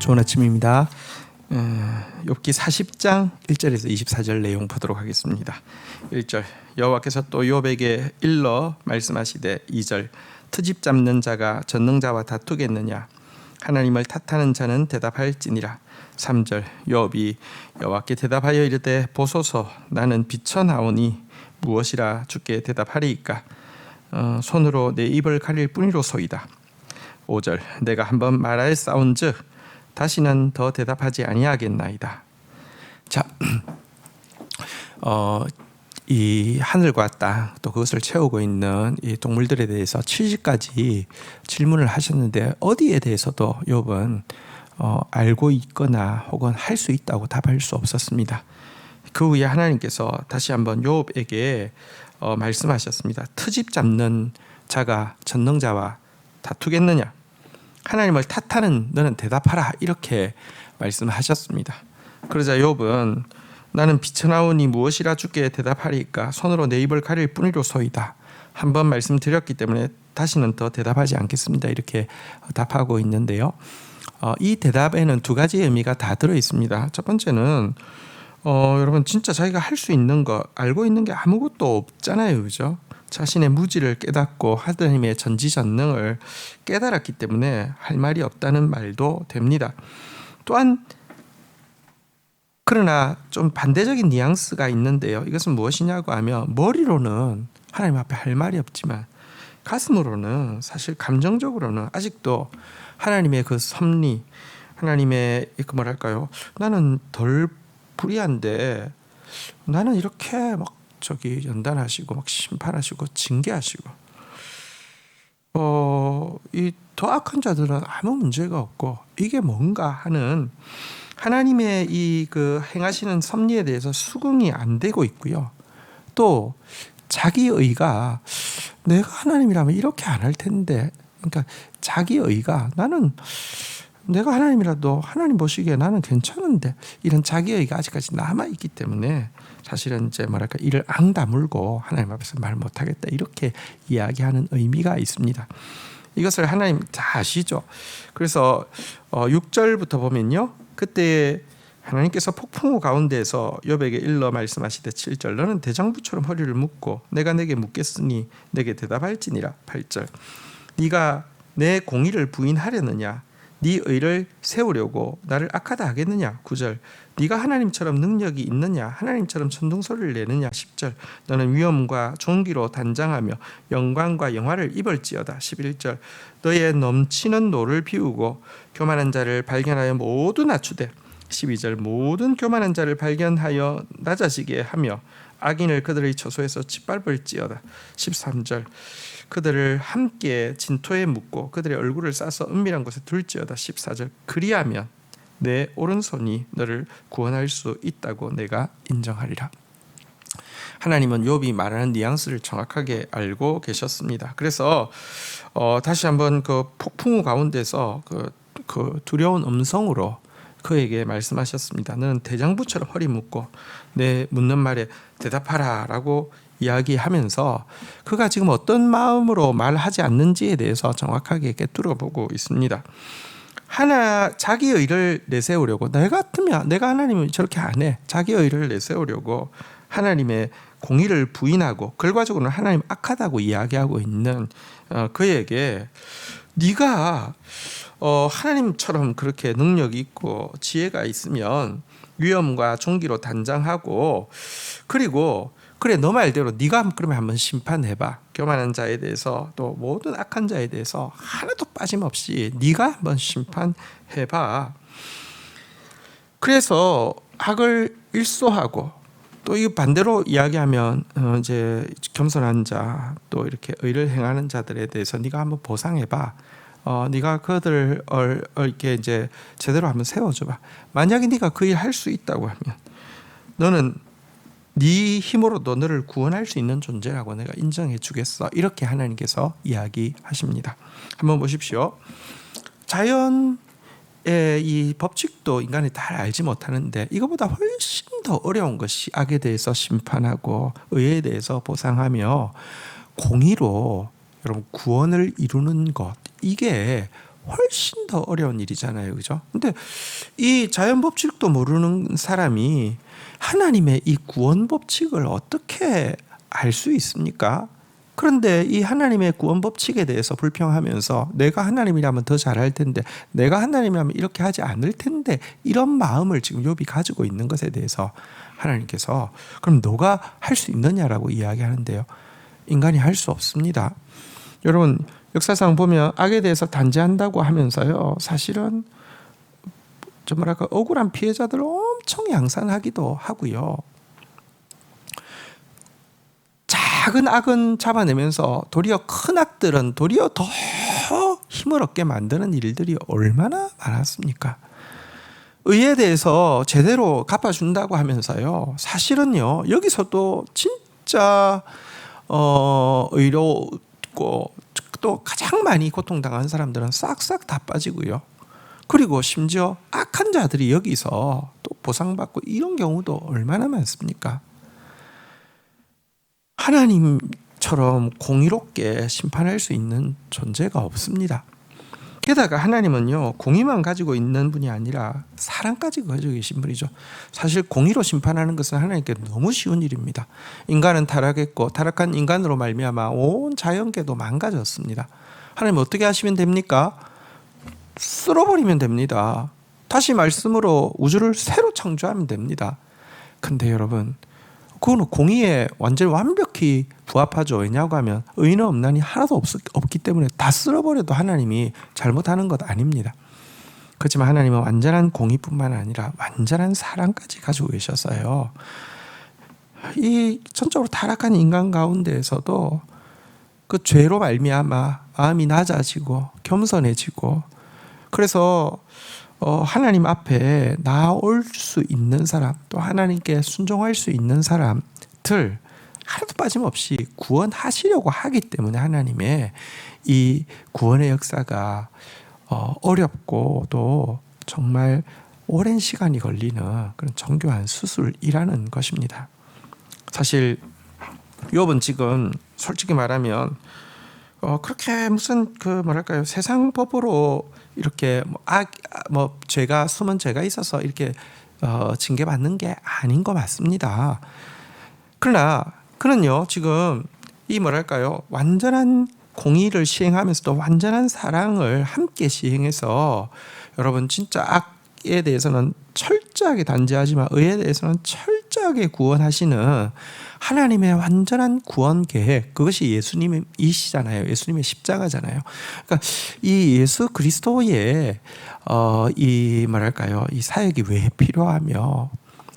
좋은 아침입니다. 어, 욥기 40장 1절에서 24절 내용 보도록 하겠습니다. 1절. 여호와께서 또 욥에게 일러 말씀하시되 2절. 트집 잡는 자가 전능자와 다투겠느냐? 하나님을 탓하는 자는 대답할지니라. 3절. 욥이 여호와께 대답하여 이르되 보소서. 나는 비쳐 나오니 무엇이라 주께 대답하리이까? 어, 손으로 내 입을 가릴 뿐이로소이다. 5절. 내가 한번 말하였사온즉 다시는 더 대답하지 아니하겠나이다. 자, 어, 이 하늘과 땅 또 그것을 채우고 있는 이 동물들에 대해서 70가지 질문을 하셨는데 어디에 대해서도 욥은 어, 알고 있거나 혹은 할 수 있다고 답할 수 없었습니다. 그 후에 하나님께서 다시 한번 욥에게 어, 말씀하셨습니다. 트집 잡는 자가 전능자와 다투겠느냐? 하나님을 탓하는 너는 대답하라 이렇게 말씀하셨습니다. 그러자 욥은 나는 비쳐나오니 무엇이라 주께 대답하리까 손으로 내 입을 가릴 뿐이로소이다. 한 번 말씀드렸기 때문에 다시는 더 대답하지 않겠습니다. 이렇게 답하고 있는데요. 어, 이 대답에는 두 가지 의미가 다 들어 있습니다. 첫 번째는 어, 여러분 진짜 자기가 할 수 있는 거 알고 있는 게 아무것도 없잖아요, 그죠? 자신의 무지를 깨닫고 하나님의 전지전능을 깨달았기 때문에 할 말이 없다는 말도 됩니다. 또한 그러나 좀 반대적인 뉘앙스가 있는데요. 이것은 무엇이냐고 하면 머리로는 하나님 앞에 할 말이 없지만 가슴으로는 사실 감정적으로는 아직도 하나님의 그 섭리, 하나님의 그 뭐랄까요? 나는 덜 불의한데 나는 이렇게 막 저기 연단하시고 막 심판하시고 징계하시고 어이 더 악한 자들은 아무 문제가 없고 이게 뭔가 하는 하나님의 이 그 행하시는 섭리에 대해서 수긍이 안 되고 있고요. 또 자기 의가 내가 하나님이라면 이렇게 안 할 텐데 그러니까 자기 의가 나는 내가 하나님이라도 하나님 보시기에 나는 괜찮은데 이런 자기 의가 아직까지 남아 있기 때문에 사실은 이제 뭐랄까 이를 앙다물고 하나님 앞에서 말 못하겠다 이렇게 이야기하는 의미가 있습니다. 이것을 하나님 다 아시죠. 그래서 어 6절부터 보면요. 그때 하나님께서 폭풍우 가운데에서 욥에게 일러 말씀하시되 7절 너는 대장부처럼 허리를 묶고 내가 내게 묻겠으니 내게 대답할지니라 8절 네가 내 공의를 부인하려느냐 네 의를 세우려고 나를 악하다 하겠느냐? 9절. 네가 하나님처럼 능력이 있느냐? 하나님처럼 천둥 소리를 내느냐? 10절. 너는 위엄과 존귀로 단장하며 영광과 영화를 입을지어다. 11절. 너의 넘치는 노를 비우고 교만한 자를 발견하여 모두 낮추되 12절. 모든 교만한 자를 발견하여 낮아지게 하며 악인을 그들의 처소에서 짓밟을지어다 13절 그들을 함께 진토에 묻고 그들의 얼굴을 싸서 은밀한 곳에 둘지어다 14절 그리하면 내 오른손이 너를 구원할 수 있다고 내가 인정하리라. 하나님은 욥이 말하는 뉘앙스를 정확하게 알고 계셨습니다. 그래서 어, 다시 한번 그 폭풍우 가운데서 그, 그 두려운 음성으로 그에게 말씀하셨습니다. 너는 대장부처럼 허리 묶고 내 묻는 말에 대답하라라고 이야기하면서 그가 지금 어떤 마음으로 말하지 않는지에 대해서 정확하게 깨뚫어 보고 있습니다. 하나 자기 의를 내세우려고 내 같으면 내가 하나님을 저렇게 안 해. 자기 의를 내세우려고 하나님의 공의를 부인하고 결과적으로는 하나님 악하다고 이야기하고 있는 어, 그에게 네가 어, 하나님처럼 그렇게 능력이 있고 지혜가 있으면 위엄과 종기로 단장하고 그리고 그래 너 말대로 네가 그러면 한번 심판해봐. 교만한 자에 대해서 또 모든 악한 자에 대해서 하나도 빠짐없이 네가 한번 심판해봐. 그래서 악을 일소하고 또 이 반대로 이야기하면 어 이제 겸손한 자 또 이렇게 의를 행하는 자들에 대해서 네가 한번 보상해봐 어 네가 그들을 이렇게 이제 제대로 한번 세워줘봐 만약에 네가 그 일 할 수 있다고 하면 너는 네 힘으로도 너를 구원할 수 있는 존재라고 내가 인정해 주겠어. 이렇게 하나님께서 이야기하십니다. 한번 보십시오. 자연의 이 법칙도 인간이 다 알지 못하는데 이거보다 훨씬 더 어려운 것이 악에 대해서 심판하고 의에 대해서 보상하며 공의로 여러분 구원을 이루는 것 이게 훨씬 더 어려운 일이잖아요. 그죠? 근데 이 자연 법칙도 모르는 사람이 하나님의 이 구원 법칙을 어떻게 알 수 있습니까? 그런데 이 하나님의 구원 법칙에 대해서 불평하면서 내가 하나님이라면 더 잘할 텐데 내가 하나님이라면 이렇게 하지 않을 텐데 이런 마음을 지금 욥이 가지고 있는 것에 대해서 하나님께서 그럼 너가 할 수 있느냐라고 이야기하는데요. 인간이 할 수 없습니다. 여러분 역사상 보면 악에 대해서 단죄한다고 하면서요. 사실은 좀 뭐랄까 억울한 피해자들을 엄청 양산하기도 하고요. 작은 악은 잡아내면서 도리어 큰 악들은 도리어 더 힘을 얻게 만드는 일들이 얼마나 많았습니까? 의에 대해서 제대로 갚아준다고 하면서요. 사실은요 여기서도 진짜 어, 의 롭고 또 가장 많이 고통당한 사람들은 싹싹 다 빠지고요. 그리고 심지어 악한 자들이 여기서 또 보상받고 이런 경우도 얼마나 많습니까? 하나님처럼 공의롭게 심판할 수 있는 존재가 없습니다. 게다가 하나님은요 공의만 가지고 있는 분이 아니라 사랑까지 가지고 계신 분이죠. 사실 공의로 심판하는 것은 하나님께 너무 쉬운 일입니다. 인간은 타락했고 타락한 인간으로 말미암아 온 자연계도 망가졌습니다. 하나님 어떻게 하시면 됩니까? 쓸어버리면 됩니다. 다시 말씀으로 우주를 새로 창조하면 됩니다. 근데 여러분 그거는 공의에 완전히 완벽 히 부합하죠. 왜냐고 하면 의인은 없나니 하나도 없, 없기 때문에 다 쓸어버려도 하나님이 잘못하는 것 아닙니다. 그렇지만 하나님은 완전한 공의뿐만 아니라 완전한 사랑까지 가지고 계셨어요. 이 전적으로 타락한 인간 가운데에서도 그 죄로 말미암아 마음이 낮아지고 겸손해지고 그래서 어, 하나님 앞에 나올 수 있는 사람, 또 하나님께 순종할 수 있는 사람들 하나도 빠짐없이 구원하시려고 하기 때문에 하나님의 이 구원의 역사가 어, 어렵고 또 정말 오랜 시간이 걸리는 그런 정교한 수술이라는 것입니다. 사실 욥은 지금 솔직히 말하면 어, 그렇게 무슨 그 뭐랄까요 세상 법으로 이렇게 뭐, 악, 뭐 죄가 숨은 죄가 있어서 이렇게 어, 징계받는 게 아닌 거 맞습니다. 그러나 그는요 지금 이 뭐랄까요 완전한 공의를 시행하면서도 완전한 사랑을 함께 시행해서 여러분 진짜 악에 대해서는 철저하게 단죄하지만 의에 대해서는 철저하게 구원하시는 하나님의 완전한 구원 계획 그것이 예수님이시잖아요. 예수님의 십자가잖아요. 그러니까 이 예수 그리스도의 어 이 뭐랄까요 이 사역이 왜 필요하며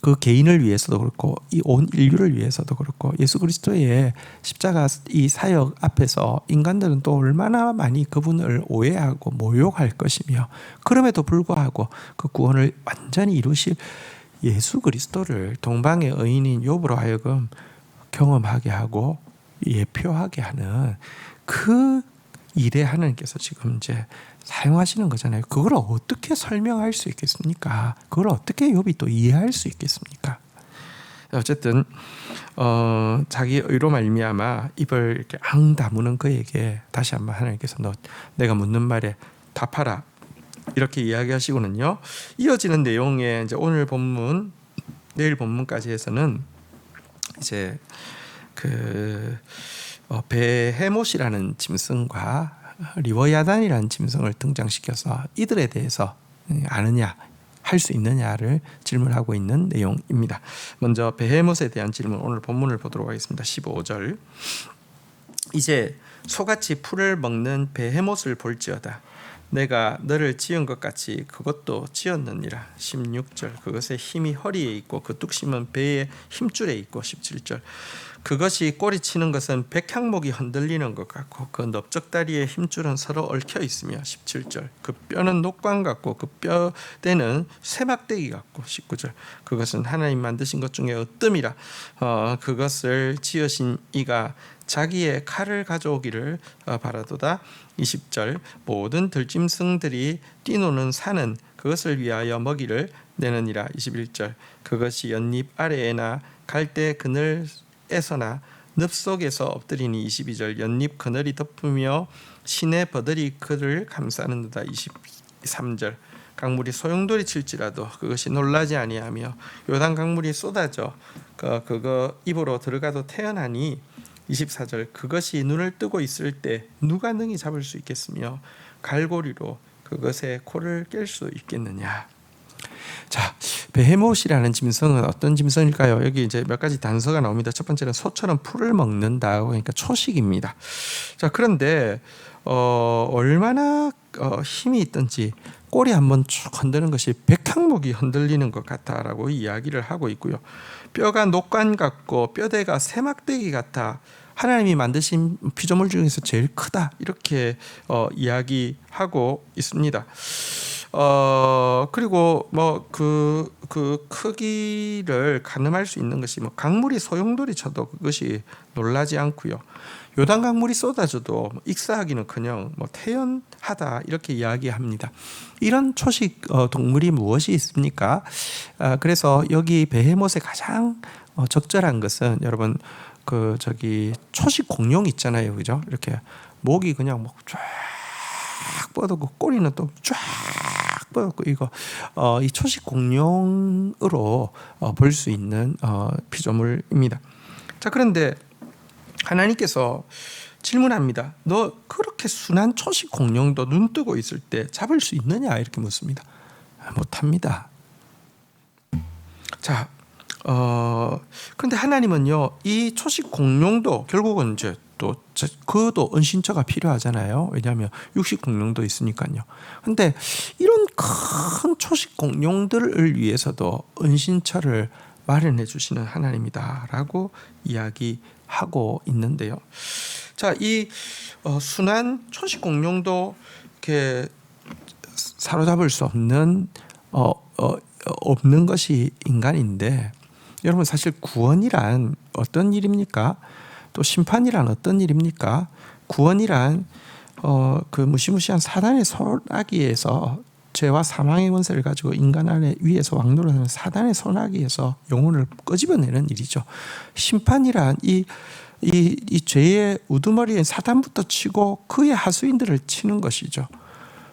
그 개인을 위해서도 그렇고 이 온 인류를 위해서도 그렇고 예수 그리스도의 십자가 이 사역 앞에서 인간들은 또 얼마나 많이 그분을 오해하고 모욕할 것이며 그럼에도 불구하고 그 구원을 완전히 이루실 예수 그리스도를 동방의 의인인 욥으로 하여금 경험하게 하고 예표하게 하는 그 일에 하나님께서 지금 이제 사용하시는 거잖아요. 그걸 어떻게 설명할 수 있겠습니까? 그걸 어떻게 욥이 또 이해할 수 있겠습니까? 어쨌든 어, 자기 의로 말미암아 입을 이렇게 앙 다무는 그에게 다시 한번 하나님께서 너 내가 묻는 말에 답하라 이렇게 이야기하시고는요. 이어지는 내용에 이제 오늘 본문 내일 본문까지 해서는 이제 그 어, 베헤못이라는 짐승과 리워야단이라는 짐승을 등장시켜서 이들에 대해서 아느냐 할 수 있느냐를 질문하고 있는 내용입니다. 먼저 베헤못에 대한 질문 오늘 본문을 보도록 하겠습니다. 15절 이제 소같이 풀을 먹는 베헤못을 볼지어다. 내가 너를 지은 것 같이 그것도 지었느니라. 16절 그것의 힘이 허리에 있고 그 뚝심은 배의 힘줄에 있고 17절 그것이 꼬리치는 것은 백향목이 흔들리는 것 같고 그 넓적다리의 힘줄은 서로 얽혀 있으며 17절 그 뼈는 녹광 같고 그 뼈대는 쇠막대기 같고 19절 그것은 하나님 만드신 것 중에 어뜸이라. 어, 그것을 지으신 이가 자기의 칼을 가져오기를 어, 바라도다. 20절 모든 들짐승들이 뛰노는 산은 그것을 위하여 먹이를 내느니라. 21절 그것이 연잎 아래에나 갈대 그늘 에서나 늪 속에서 엎드리니 22절 연잎 그늘이 덮으며 시내 버들이 그를 감싸는도다 23절 강물이 소용돌이 칠지라도 그것이 놀라지 아니하며 요단 강물이 쏟아져 그 그거 입으로 들어가도 태어나니 24절 그것이 눈을 뜨고 있을 때 누가 능히 잡을 수 있겠으며 갈고리로 그것의 코를 깰 수 있겠느냐. 자, 베헤못이라는 짐승은 어떤 짐승일까요? 여기 이제 몇 가지 단서가 나옵니다. 첫 번째는 소처럼 풀을 먹는다. 그러니까 초식입니다. 자, 그런데 어, 얼마나 어, 힘이 있든지 꼬리 한번 쭉 흔드는 것이 백향목이 흔들리는 것 같다라고 이야기를 하고 있고요. 뼈가 녹관 같고 뼈대가 새막대기 같아 하나님이 만드신 피조물 중에서 제일 크다 이렇게 어, 이야기하고 있습니다. 어 그리고 뭐그그 크기를 가늠할 수 있는 것이 뭐 강물이 소용돌이 쳐도 그것이 놀라지 않고요. 요단 강물이 쏟아져도 뭐 익사하기는커녕 뭐 태연하다 이렇게 이야기합니다. 이런 초식 어, 동물이 무엇이 있습니까? 아, 그래서 여기 베헤못의 가장 어, 적절한 것은 여러분 그 저기 초식 공룡 있잖아요, 그죠? 이렇게 목이 그냥 뭐 쫙 뻗었고 꼬리는 또 쫙 뻗었고 이거 어, 이 초식 공룡으로 어, 볼 수 있는 어, 피조물입니다. 자 그런데 하나님께서 질문합니다. 너 그렇게 순한 초식 공룡도 눈 뜨고 있을 때 잡을 수 있느냐 이렇게 묻습니다. 못합니다. 자, 어, 근데 하나님은요 이 초식 공룡도 결국은 이제 또 그도 은신처가 필요하잖아요. 왜냐하면 육식 공룡도 있으니까요. 근데 이런 큰 초식 공룡들을 위해서도 은신처를 마련해 주시는 하나님이다라고 이야기하고 있는데요. 자, 이 어, 순한 초식 공룡도 이렇게 사로잡을 수 없는 어, 어, 없는 것이 인간인데 여러분 사실 구원이란 어떤 일입니까? 또 심판이란 어떤 일입니까? 구원이란 어, 그 무시무시한 사단의 손아귀에서 죄와 사망의 권세를 가지고 인간 안에 위에서 왕노릇하는 사단의 손아귀에서 영혼을 끄집어내는 일이죠. 심판이란 이, 이, 이 죄의 우두머리에 사단부터 치고 그의 하수인들을 치는 것이죠.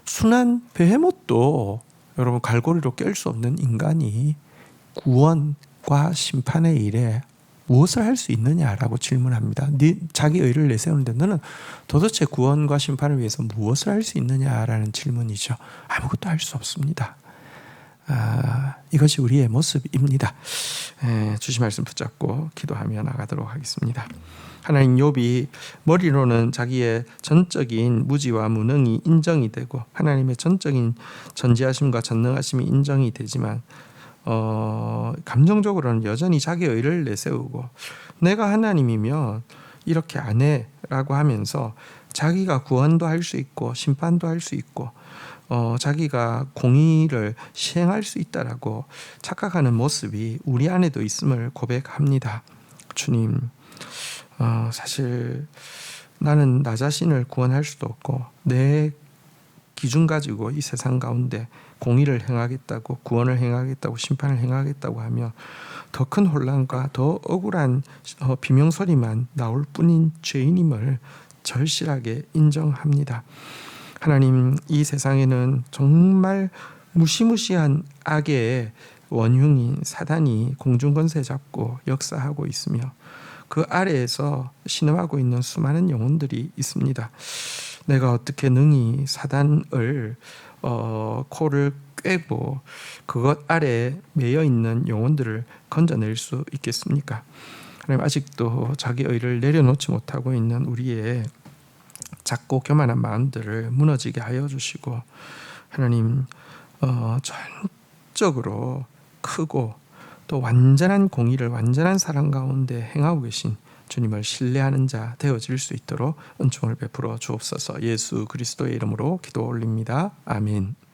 순한 베헤못도 여러분 갈고리로 깰 수 없는 인간이 구원과 심판의 일에 무엇을 할 수 있느냐라고 질문합니다. 네, 자기 의를 내세우는데 너는 도대체 구원과 심판을 위해서 무엇을 할 수 있느냐라는 질문이죠. 아무것도 할 수 없습니다. 아, 이것이 우리의 모습입니다. 에, 주신 말씀 붙잡고 기도하며 나가도록 하겠습니다. 하나님 욥이 머리로는 자기의 전적인 무지와 무능이 인정이 되고 하나님의 전적인 전지하심과 전능하심이 인정이 되지만 어, 감정적으로는 여전히 자기 의를 내세우고 내가 하나님이면 이렇게 안 해라고 하면서 자기가 구원도 할 수 있고 심판도 할 수 있고 어, 자기가 공의를 시행할 수 있다라고 착각하는 모습이 우리 안에도 있음을 고백합니다. 주님, 어, 사실 나는 나 자신을 구원할 수도 없고 내 기준 가지고 이 세상 가운데 공의를 행하겠다고 구원을 행하겠다고 심판을 행하겠다고 하면 더큰 혼란과 더 억울한 어, 비명소리만 나올 뿐인 죄인임을 절실하게 인정합니다. 하나님 이 세상에는 정말 무시무시한 악의 원흉인 사단이 공중권세 잡고 역사하고 있으며 그 아래에서 신음하고 있는 수많은 영혼들이 있습니다. 내가 어떻게 능히 사단을 어, 코를 꿰고 그것 아래 매여 있는 영혼들을 건져낼 수 있겠습니까? 하나님 아직도 자기 의를 내려놓지 못하고 있는 우리의 작고 교만한 마음들을 무너지게 하여 주시고 하나님 어, 전적으로 크고 또 완전한 공의를 완전한 사랑 가운데 행하고 계신 주님을 신뢰하는 자 되어질 수 있도록 은총을 베풀어 주옵소서 예수 그리스도의 이름으로 기도 올립니다. 아멘.